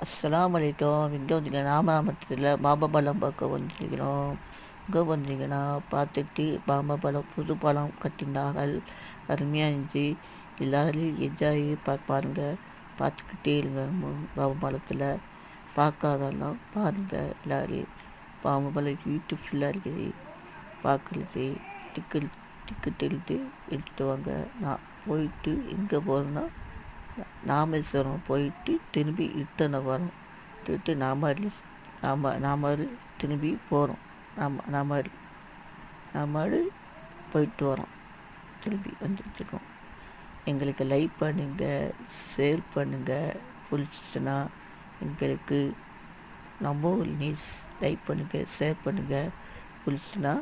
அஸ்லாம் வலைக்கம் இங்கே வந்தீங்க ராமநாமத்தில் பாபா பார்க்க வந்திருக்கிறோம். இங்கே வந்தீங்கன்னா பார்த்துட்டு பாபா பழம் புது பழம் கட்டினார்கள். அருமையாக இருந்துச்சு. எல்லோரும் என்ஜாய் பா பார்த்துக்கிட்டே இருங்க. மு- பழத்தில் பார்க்காதெல்லாம் பாருங்கள் எல்லோரும் பாபா பழம் யூடியூப்ஃபுல்லாக இருக்குது. பார்க்குறது டிக்கெட் டிக்கெட் எடுத்து எடுத்துட்டு வாங்க. நான் போயிட்டு எங்கே போகிறேன்னா ராமேஸ்வரம் போயிட்டு திரும்பி இத்தனை வரோம். திருட்டு நாமாரி நாம நாமாரி திரும்பி போகிறோம் நாம நாமாரி நாமாரி போயிட்டு வரோம். திரும்பி வந்துட்டுருக்கோம் எங்களுக்கு லைக் பண்ணுங்கள் ஷேர் பண்ணுங்கள் பிடிச்சிச்சுன்னா எங்களுக்கு நம்ம நியூஸ் லைக் பண்ணுங்கள் ஷேர் பண்ணுங்கள் பிடிச்சுன்னா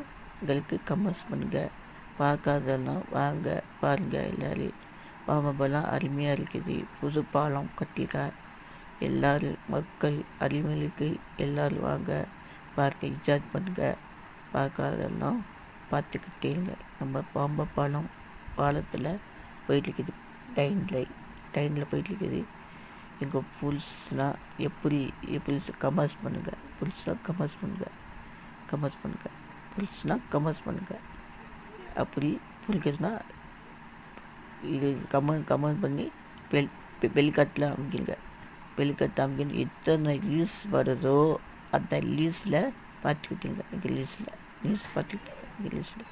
எங்களுக்கு கமெண்ட்ஸ் பண்ணுங்கள் பார்க்காதெல்லாம் வாங்க பாருங்கள் எல்லோரும் பாபாபெல்லாம் அருமையாக இருக்குது. புது பாலம் கட்டியிருக்கா எல்லோரும் மக்கள் அறிவியலுக்கு எல்லோரும் வாங்க பார்க்க இஜாத் பண்ணுங்கள் பார்க்காதெல்லாம் பார்த்துக்கிட்டே இருங்க. நம்ம பாம்பை பாலம் பாலத்தில் போயிட்டுருக்குது. ட்ரெயினில் ட்ரெயினில் போயிட்டுருக்குது. எங்கள் புல்ஸ்லாம் எப்படி எப்படி கமர்ஸ் பண்ணுங்கள் புல்ஸ்லாம் கமர்ஸ் பண்ணுங்கள் கமர்ஸ் பண்ணுங்கள் புல்ஸ்னால் கமர்ஸ் பண்ணுங்கள் அப்படி புரிக்கிறதுனா இது கமெண்ட் கமெண்ட் பண்ணி பெல் வெளிக்கட்டில் அமைக்கிங்க வெளிக்கட்டு அமைக்கணும் எத்தனை லீஸ் வருதோ அந்த லீஸில் பார்த்துக்கிட்டீங்க. எங்கள் லீஸில் நியூஸ் பார்த்துக்கிட்டீங்க எங்கள் லீஸில்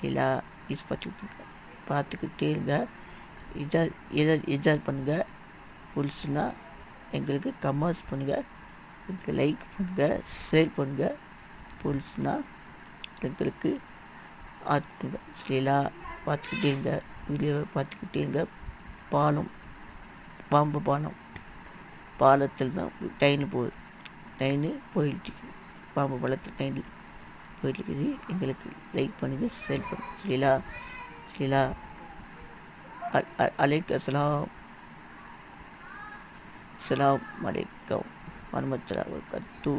லீலா நியூஸ் பார்த்துக்கிட்டீங்க. பார்த்துக்கிட்டே இருங்க. இதை இதை என்ஜாய் பண்ணுங்கள் புதுசுனா எங்களுக்கு கமெண்ட்ஸ் பண்ணுங்கள் எங்களுக்கு லைக் பண்ணுங்கள் ஷேர் பண்ணுங்கள் புதுசுனா எங்களுக்கு ஆட்டுங்க சரிங்களா? பார்த்துக்கிட்டே இருங்க. வீடியோவை பார்த்துக்கிட்டே இருந்தால் பாலம் பாம்பு பாலம் பாலத்தில் தான் ட்ரெயின் போகுது ட்ரெயின் போயிட்டு பாம்பு பாலத்தில் ட்ரெயின் போயிட்டுருக்குது. எங்களுக்கு லைக் பண்ணுங்கள் ஷேர் பண்ணுங்கள் சரிங்களா சரிங்களா அலைக் அஸ்லாம் அஸ்லாம் வலைக்கம். வரமத்துல்லா கத்து.